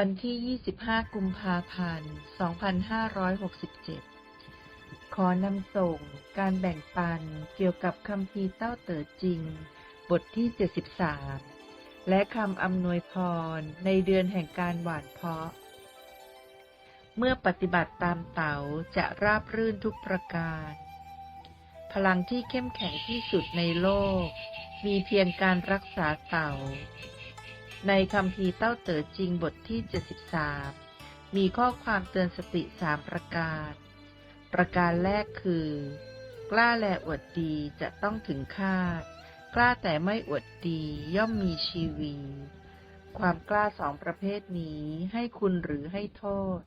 วันที่ 25 กุมภาพันธ์ 2567 ขอนำส่งการแบ่งปันเกี่ยวกับคำพีเต้าเต๋อจริง บทที่ 73 และคำอำนวยพรในเดือนแห่งการหวานเพาะ เมื่อปฏิบัติตามเต๋าจะราบรื่นทุกประการ พลังที่เข้มแข็งที่สุดในโลก มีเพียงการรักษาเต๋า ในคำพีเต้าเต๋อจริงบทที่ 73 มีข้อความเตือนสติสามประการ ประการแรกคือ กล้าแลอวดดีจะต้องถึงคาด กล้าแต่ไม่อวดดีย่อมมีชีวี ความกล้าสองประเภทนี้ให้คุณหรือให้โทษ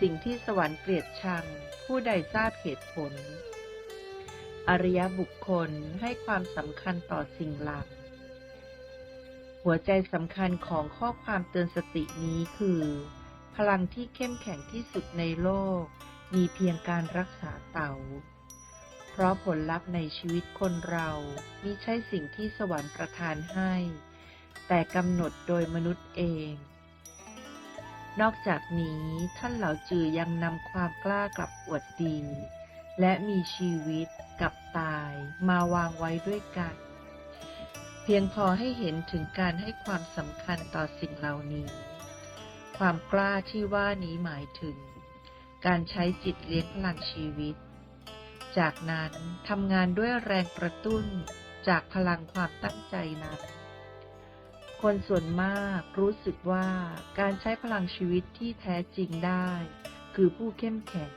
สิ่งที่สวรรค์เกลียดชัง ผู้ใดทราบเหตุผล อริยบุคคลให้ความสำคัญต่อสิ่งหลัก หัวใจสำคัญของข้อความเตือนสตินี้คือ พลังที่เข้มแข็งที่สุดในโลก มีเพียงการรักษาเต่าเพราะผลลัพธ์ในชีวิตคนเรามิใช่สิ่งที่สวรรค์ประทานให้ แต่กำหนดโดยมนุษย์เอง นอกจากนี้ท่านเหล่าจือยังนำความกล้ากลับอวดดี และมีชีวิตกับตายมาวางไว้ด้วยกัน เพียงพอให้เห็นถึงการให้ความสำคัญต่อสิ่งเหล่านี้ ความกล้าที่ว่านี้หมายถึง การใช้จิตเลี้ยงพลังชีวิต จากนั้นทำงานด้วยแรงกระตุ้นจากพลังความตั้งใจนั้น คนส่วนมากรู้สึกว่าการใช้พลังชีวิตที่แท้จริงได้ คือผู้เข้มแข็ง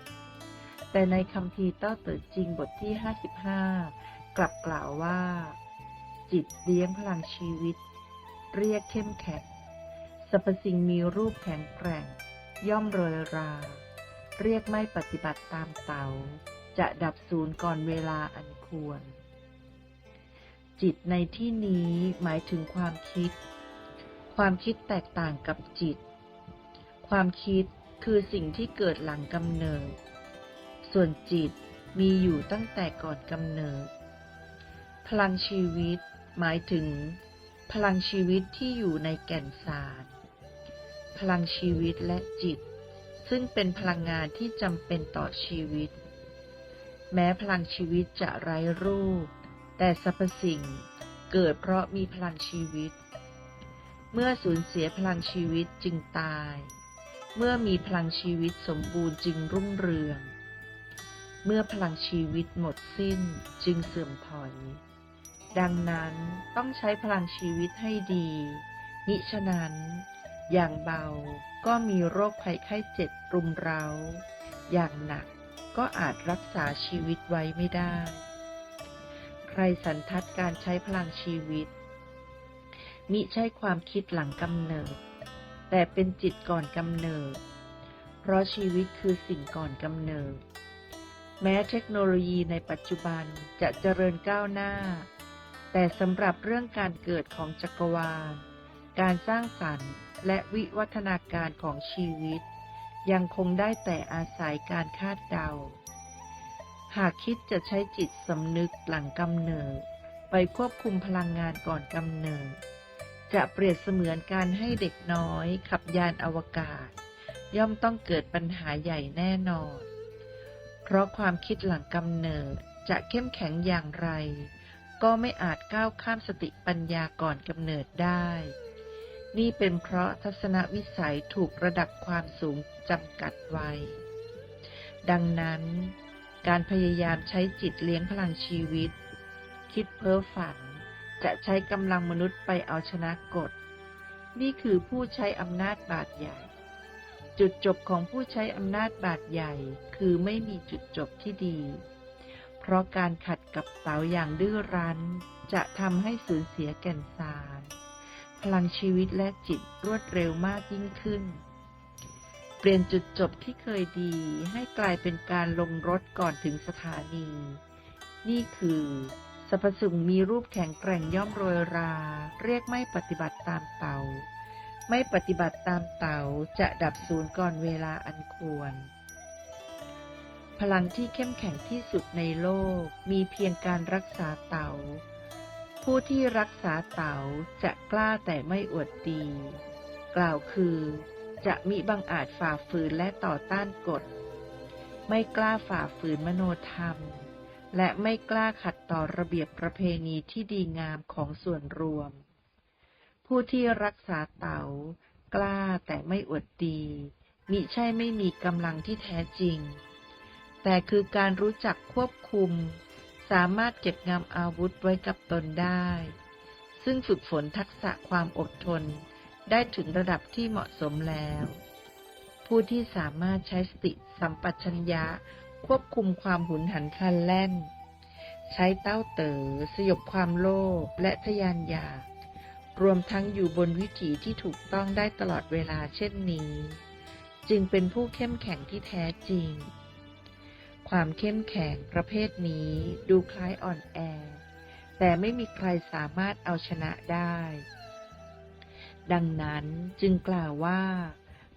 แต่ในคำพีร์ต้าเติดจริงบทที่ 55 กลับกล่าวว่า จิตเลี้ยงพลังชีวิต เรียกเข้มแข็งสรรพสิ่งมีรูปแข็งแกร่ง ย่อมโรยรา เรียกไม่ปฏิบัติตามเตาจะดับศูนย์ก่อนเวลาอันควร จิตในที่นี้หมายถึงความคิด ความคิดแตกต่างกับจิต ความคิดคือสิ่งที่เกิดหลังกำเนิด ส่วนจิตมีอยู่ตั้งแต่ก่อนกำเนิด พลังชีวิต หมายถึง พลังชีวิตที่อยู่ในแก่นสาร พลังชีวิตและจิต ซึ่งเป็นพลังงานที่จำเป็นต่อชีวิต แม้พลังชีวิตจะไร้รูป แต่สรรพสิ่งเกิดเพราะมีพลังชีวิต เมื่อสูญเสียพลังชีวิตจึงตาย เมื่อมีพลังชีวิตสมบูรณ์จึงรุ่งเรือง เมื่อพลังชีวิตหมดสิ้นจึงเสื่อมถอย ดังนั้นต้องใช้พลังชีวิตให้ดีมิฉะนั้น อย่างเบาก็มีโรคภัยไข้เจ็บรุมเร้า อย่างหนักก็อาจรักษาชีวิตไว้ไม่ได้ ใครสันทัดการใช้พลังชีวิต มิใช่ความคิดหลังกำเนิด แต่เป็นจิตก่อนกำเนิด เพราะชีวิตคือสิ่งก่อนกำเนิด แม้เทคโนโลยีในปัจจุบันจะเจริญก้าวหน้า แต่สำหรับเรื่องการเกิดของจักรวาล การสร้างสรรค์และวิวัฒนาการของชีวิต ยังคงได้แต่อาศัยการคาดเดา หากคิดจะใช้จิตสำนึกหลังกำเนิด ไปควบคุมพลังงานก่อนกำเนิด จะเปรียบเสมือนการให้เด็กน้อยขับยานอวกาศ ย่อมต้องเกิดปัญหาใหญ่แน่นอน เพราะความคิดหลังกำเนิดจะเข้มแข็งอย่างไร ก็ไม่อาจก้าวข้ามสติปัญญาก่อนกำเนิดได้ นี่เป็นเพราะทัศนวิสัยถูกระดับความสูงจำกัดไว้ ดังนั้น การพยายามใช้จิตเลี้ยงพลังชีวิต คิดเพ้อฝัน จะใช้กำลังมนุษย์ไปเอาชนะกฎ นี่คือผู้ใช้อำนาจบาดใหญ่ จุดจบของผู้ใช้อำนาจบาดใหญ่คือไม่มีจุดจบที่ดี เพราะการขัด กับเสาอย่างดื้อรั้น จะทำให้สูญเสียแก่นสาร พลังชีวิตและจิตรวดเร็วมากยิ่งขึ้น เปลี่ยนจุดจบที่เคยดีให้กลายเป็นการลงรถก่อนถึงสถานี นี่คือสรรพสิ่งมีรูปแข็งแกร่งย่อมโรยรา เรียกไม่ปฏิบัติตามเตา ไม่ปฏิบัติตามเตาจะดับศูนย์ก่อนเวลาอันควร พลังที่เข้มแข็งที่สุดในโลกมีเพียงการรักษาเตาผู้ที่รักษาเตาจะกล้าแต่ไม่อวดดี กล่าวคือจะมิบังอาจฝ่าฝืนและต่อต้านกฎ ไม่กล้าฝ่าฝืนมโนธรรม และไม่กล้าขัดต่อระเบียบประเพณีที่ดีงามของส่วนรวม ผู้ที่รักษาเต๋ากล้าแต่ไม่อวดดีมิใช่ไม่มีกำลังที่แท้จริง แต่คือการรู้จักควบคุม สามารถเก็บงำอาวุธไว้กับตนได้ ซึ่งฝึกฝนทักษะความอดทนได้ถึงระดับที่เหมาะสมแล้ว ผู้ที่สามารถใช้สติสัมปชัญญะควบคุมความหุนหันพลันแล่น ใช้เต้าเต๋อสยบความโลภและทยานอยาก รวมทั้งอยู่บนวิถีที่ถูกต้องได้ตลอดเวลาเช่นนี้ จึงเป็นผู้เข้มแข็งที่แท้จริง ความเข้มแข็งประเภทนี้ดูคล้ายอ่อนแอ แต่ไม่มีใครสามารถเอาชนะได้ ดังนั้นจึงกล่าวว่า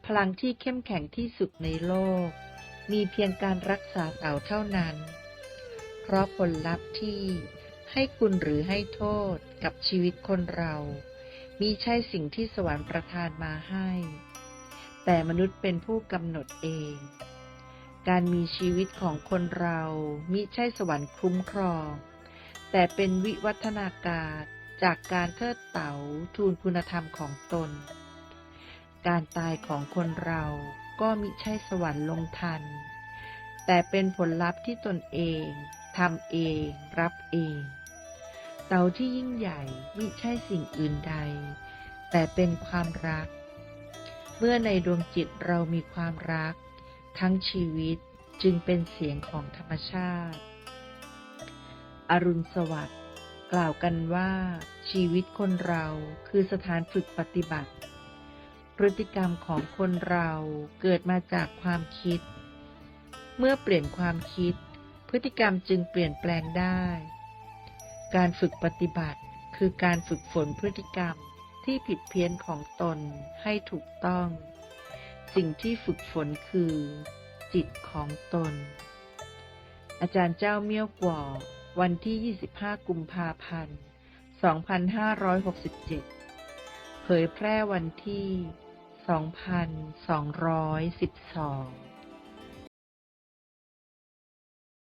พลังที่เข้มแข็งที่สุดในโลก มีเพียงการรักษาเต่าเท่านั้น เพราะผลลัพธ์ที่ให้คุณหรือให้โทษกับชีวิตคนเรามีใช่สิ่งที่สวรรค์ประทานมาให้ แต่มนุษย์เป็นผู้กำหนดเอง การมีชีวิตของคนเรามิใช่สวรรค์คุ้มครอง แต่เป็นวิวัฒนาการจากการเทิดเต๋าทูลคุณธรรมของตน การตายของคนเราก็มิใช่สวรรค์ลงทัน แต่เป็นผลลัพธ์ที่ตนเองทำเองรับเอง เตาที่ยิ่งใหญ่มิใช่สิ่งอื่นใด แต่เป็นความรัก เมื่อในดวงจิตเรามีความรัก ทั้งชีวิตจึงเป็นเสียงของธรรมชาติ อรุณสวัสดิ์กล่าวกันว่า ชีวิตคนเราคือสถานฝึกปฏิบัติ พฤติกรรมของคนเราเกิดมาจากความคิด เมื่อเปลี่ยนความคิด พฤติกรรมจึงเปลี่ยนแปลงได้ การฝึกปฏิบัติคือการฝึกฝนพฤติกรรมที่ผิดเพี้ยนของตนให้ถูกต้อง สิ่งที่ฝึกฝนคือ จิตของตน อาจารย์เจ้าเมี่ยวกว่าวันที่ 25 กุมภาพันธ์ 2567 เผยแพร่วันที่ 2212